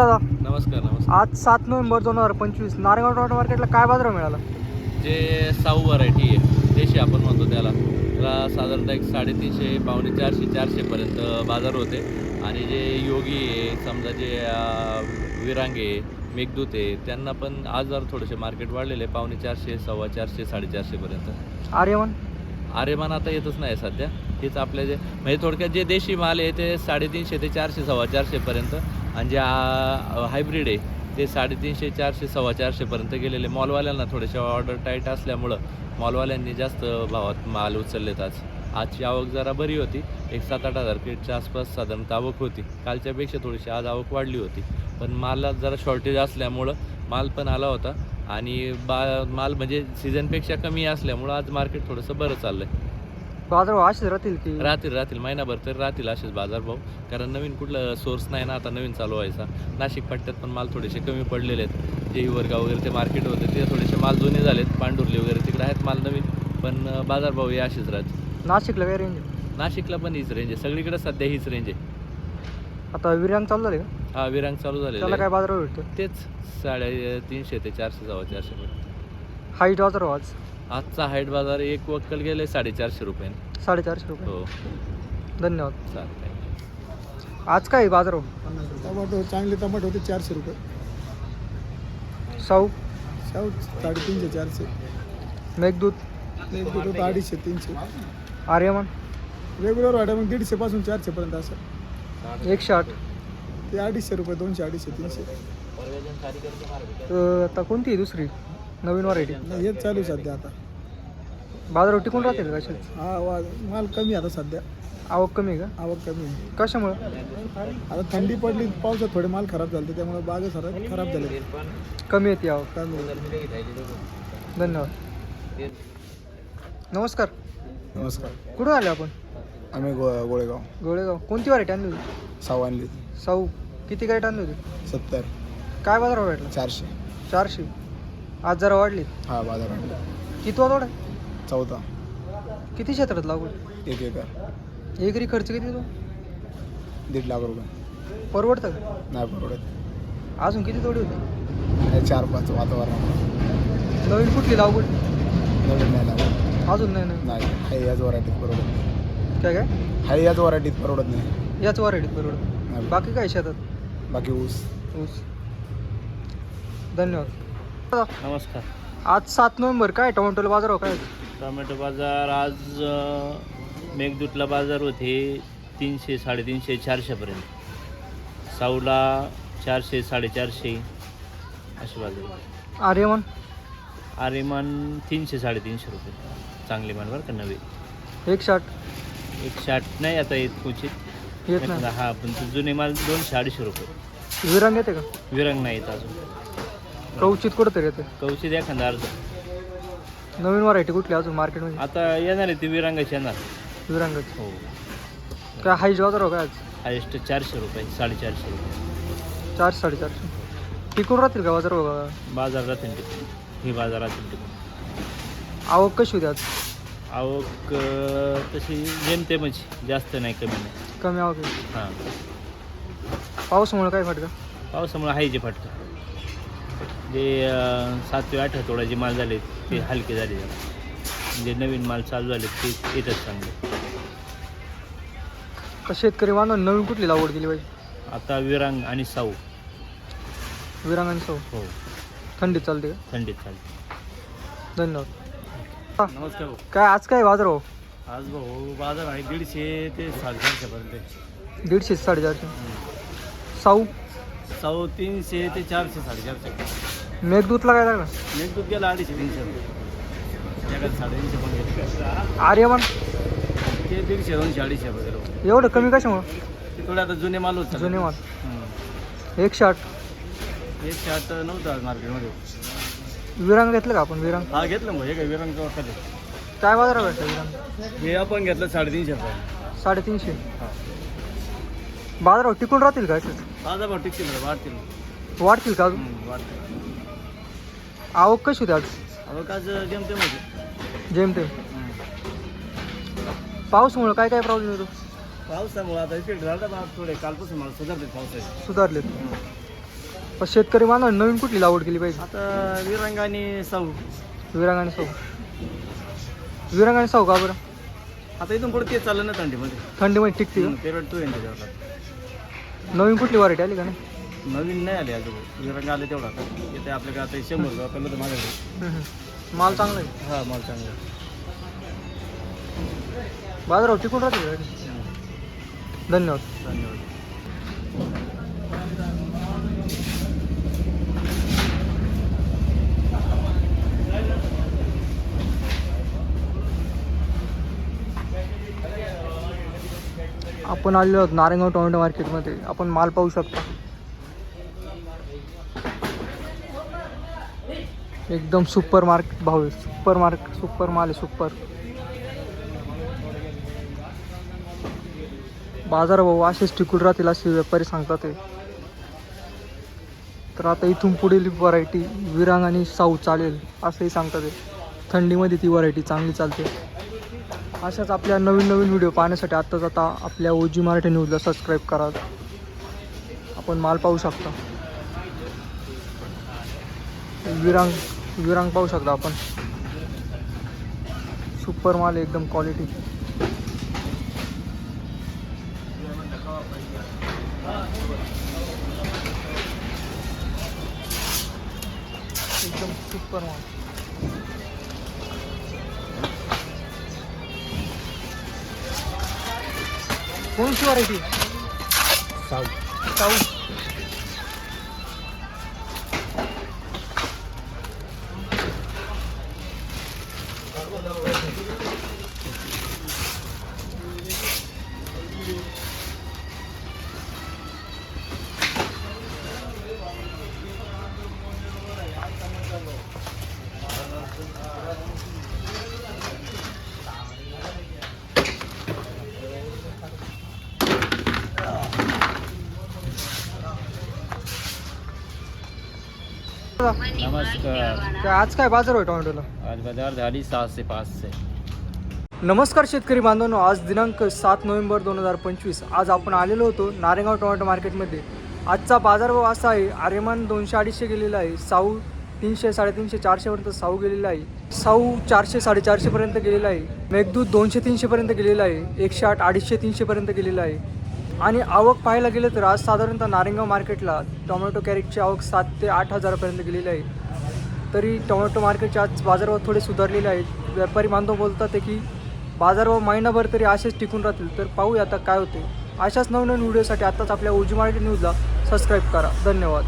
दादा नमस्कार नमस्कार. आज सात नोव्हेंबर दोन हजार पंचवीस नारायणगाव टोमॅटो मार्केटला काय बाजार मिळाला? जे साऊ व्हरायटी आहे देशी आपण म्हणतो त्याला त्याला साधारणतः एक साडेतीनशे पावणे चारशे चारशेपर्यंत बाजार होते. आणि जे योगी आहे समजा जे विरांगे मेघदूत आहे त्यांना पण आज जर थोडेसे मार्केट वाढलेले पावणे चारशे सव्वा चारशे साडेचारशेपर्यंत आर्यमन? आरेमान आता येतच नाही सध्या. हेच आपले जे म्हणजे थोडक्यात जे देशी माल आहे ते साडेतीनशे ते चारशे सव्वा चारशेपर्यंत आणि जे हायब्रिड आहे. ते साडेतीनशे चारशे सव्वा चारशेपर्यंत गेलेले मॉलवाल्यांना थोड्याशा ऑर्डर टाईट असल्यामुळं मॉलवाल्यांनी जास्त भावात माल उचललेत आज. आजची आवक जरा बरी होती. एक सात आठ हजार किटच्या आसपास साधारणतः आवक होती. कालच्यापेक्षा थोडीशी आज आवक वाढली होती. पण मालात जरा शॉर्टेज असल्यामुळं माल पण आला होता. आणि बा माल म्हणजे सीझनपेक्षा कमी असल्यामुळं आज मार्केट थोडंसं बरं चाललं आहे बाजार भाव असेच राहतील की? राहतील राहतील. महिनाभर तरी राहतील असेच बाजारभाव कारण नवीन कुठलं सोर्स नाही ना आता नवीन चालू व्हायचा. नाशिक पट्ट्यात पण माल थोडेसे कमी पडलेले आहेत. जे वरगाव वगैरे ते मार्केट होते ते थोडेसे माल जुने झालेत. पांडुर्ली वगैरे तिकडे आहेत माल नवीन. पण बाजारभाव हे असेच राहतील. नाशिकला काय रेंज नाशिकला पण हीच रेंज आहे. सगळीकडे सध्या हीच रेंज आहे. आता विरांग चालू झाले का? हा विरांग चालू झालेलं त्याला काय. बाजार भेटतो तेच साडे तीनशे ते चारशे सव्वा चारशे हाईट बाजार आज? आजचा हाईट बाजार एक वक्कल गेले साडेचारशे रुपयाने साडेचारशे रुपये. हो. धन्यवाद. चालतंय आज काय बाजार टमाटो चांगले टमाटो होते चारशे रुपये. साऊ? शाहू साडेतीनशे चारशे. मेघदूत? मेघदूत होतं अडीचशे तीनशे. आर्यमन? रेग्युलर वाटा मग दीडशेपासून चारशेपर्यंत असं. एकशे आठ. ते अडीचशे रुपये दोनशे अडीचशे तीनशे. अं, आता कोणती आहे दुसरी? नवीन व्हरायटी नाही हेच चालू आहे सध्या आता. बाजार टिकून राहतील कशाच हा वा माल कमी आहे आता सध्या. आवक कमी आहे आवक कमी आहे. का कशामुळं? आता थंडी पडली पावसात थोडे माल खराब झाले त्यामुळे बाग सर खराब झाले. कमी येते आवक. कमी आहे. धन्यवाद. नमस्कार. नमस्कार. कुठून आले आपण? आम्ही गो गोळेगाव. गोळेगाव. कोणती व्हरायटी आणली होती? साव आणली साऊ. किती गाईट आणली होती? सत्तर. काय बाजार भेटला? चारशे. चारशे. आज जरा वाढली? हा बाजार आणला किती तोडा चौथा किती क्षेत्रात लागवड? एक एकर. एकरी खर्च किती तो दीड लाख रुपये. परवडतं का? नाही परवडत. अजून किती तोडी होती? चार पाच वातावरण. नवीन कुठली लागवड? नवीन नाही लागत अजून नाही नाही. नाही हाय याच वरायटीत परवडत नाही. काय काय? हाय याच वरायटीत परवडत नाही. याच व्हरायटीत परवडत. नाही. बाकी काय शेतात? बाकी ऊस. ऊस. धन्यवाद. नमस्कार. आज सात नोव्हेंबर काय टोमॅटोला बाजार काय? टोमॅटो बाजार आज अ, मेघदूतला बाजार होते तीनशे साडेतीनशे चारशेपर्यंत. साऊला चारशे साडेचारशे असे बाजार होते. आर्यमन? आरेमान तीनशे साडेतीनशे रुपये. चांगले माल बरं का नवे. एकशे आठ. एकशे आठ नाही आता येत क्वचित. येत नाही. एखादा हा पण ते जुने माल दोनशे अडीचशे रुपये. विरांग येते का? विरंग नाही येत अजून. कवचित कुठं तरी येते कौशित एखादा अर्ध नवीन व्हरायटी कुठली अजून मार्केटमध्ये आता येणार आहे ती विरांगाची येणार. विरांगाची. हो. काय हाईट बाजार भाव काय आज? हायेस्ट चारशे रुपये साडेचारशे रुपये. चारशे साडेचारशे. टिकून राहतील का बाजार भाव बाजार राहतील टिकून. ही बाजार राहतील टिकून. आवक कशी होती आज? आवक अ, तशी जेमतेमच. जास्त नाही कमी नाही. कमी आवक आहे. हां. पावसामुळे काय फटका पावसामुळे हाय जे फटका जे सातवे आठ आठवड्याचे माल झाले ते हलके झाले. जे नवीन माल चालू झाले ते येतच चांगले. तर शेतकरी बांधव नवीन कुठली लागवड केली पाहिजे? आता विरांग आणि साऊ. विरांग आणि सौ हो. थंडीत चालते का? थंडीत चालते. धन्यवाद. नमस्कार काय आज काय बाजार भाव? आज भाऊ बाजार आहे दीडशे ते साडेचारशेपर्यंत दीडशे साडेचारशे. साऊ? साऊ तीनशे ते चारशे साडेचारशे. मेघदूतला काय लागला? मेघदूत गेला अडीचशे तीनशे. जगात साडेतीनशे पण आर्यमन ते दीडशे दोनशे अडीचशे वगैरे एवढं कमी कशामुळं? ते थोडे आता जुने माल होत. जुने माल. एकशे आठ एकशे आठ नव्हतं आज मार्केटमध्ये विरांग घेतलं का आपण? विरांग? हा घेतलं मग. हे काय वाटतं? काय बाजार भेटलं विरांग? हे आपण घेतलं साडेतीनशे रुपये. साडेतीनशे. बाजार भाव टिकून राहतील का असेच भाव टिकतील ना, वाढतील. वाढतील का अजून? हम्म, वाढतील. आवक कशी होती आज? अहो का जमते मध्ये जेमतेम. पाऊसमुळं काय काय प्रॉब्लेम येतो पावसामुळे आता इकडे झालं बा थोडे कालपासून मला सुधारते पावसाचे. सुधारलेत. पण शेतकरी मानव नवीन कुठली लागवड केली पाहिजे? आता विरंग आणि साऊ. विरांग आणि साऊ. विरांग आणि साऊ का बरं? आता इथून पुढे तेच चाललं ना थंडीमध्ये. थंडीमध्ये टिकते का पेरड आहे त्याच्यावर. नवीन कुठली व्हरायटी आली का नाही? नवीन नाही आले अजून. विरंग आले तेवढा येते आपल्याकडे आता शंभर रुपये तर माझ्याकडे हम्म. माल चांगला आहे? हा माल चांगला बाजारावर टिकून राहते का? धन्यवाद. धन्यवाद. आपण आलेलो आहोत नारायणगाव टोमॅटो मार्केटमध्ये. आपण माल पाहू शकता. एकदम सुपर मार्केट भाव आहे सुपर मार्क सुपर माल आहे सुपर. बाजार भाऊ असेच टिकून राहतील असे व्यापारी सांगतात ते तर आता इथून पुढील व्हरायटी विरांग आणि साऊ चालेल असंही सांगतात ते थंडीमध्ये ती व्हरायटी चांगली चालते. अशाच आपल्या नवीन नवीन व्हिडिओ पाहण्यासाठी आत्ताच आता आपल्या ओजी मराठी न्यूजला सबस्क्राईब करा. आपण माल पाहू शकता. विरांग विरांग पाहू शकता आपण. सुपर माल एकदम क्वालिटी एकदम सुपर माल. कोणती व्हरायटी साऊ. साऊ. नमस्कार. काय आज काय बाजार होय टोमॅटोला? आज बाजार झाली सहाशे पाचशे नमस्कार शेतकरी बांधवांनो आज दिनांक सात नोव्हेंबर दोन हजार पंचवीस. आज आपण आलेलो होतो नारेगाव टोमॅटो मार्केटमध्ये. आजचा बाजारभाव असा आहे आर्यमान दोनशे अडीचशे गेलेला आहे साऊ तीनशे साडेतीनशे चारशेपर्यंत साऊ गेलेला आहे साऊ चारशे साडेचारशेपर्यंत गेलेला आहे मेघदूत दोनशे तीनशेपर्यंत गेलेला आहे एकशे आठ अडीचशे तीनशेपर्यंत गेलेला आहे. आणि आवक पाहायला गेलं तर आज साधारणतः नारेगाव मार्केटला टोमॅटो कॅरेटची आवक सात ते आठ हजारापर्यंत गेलेली आहे. तरी टोमॅटो मार्केटचे आज बाजारभाव थोडे सुधारलेले आहेत. व्यापारी बांधव बोलतात आहे की बाजारभाव महिनाभर तरी असेच टिकून राहतील. तर पाहूया आता काय होते. अशाच नवनवीन व्हिडिओसाठी आत्ताच आपल्या उजी मार्केट न्यूजला सबस्क्राईब करा. धन्यवाद.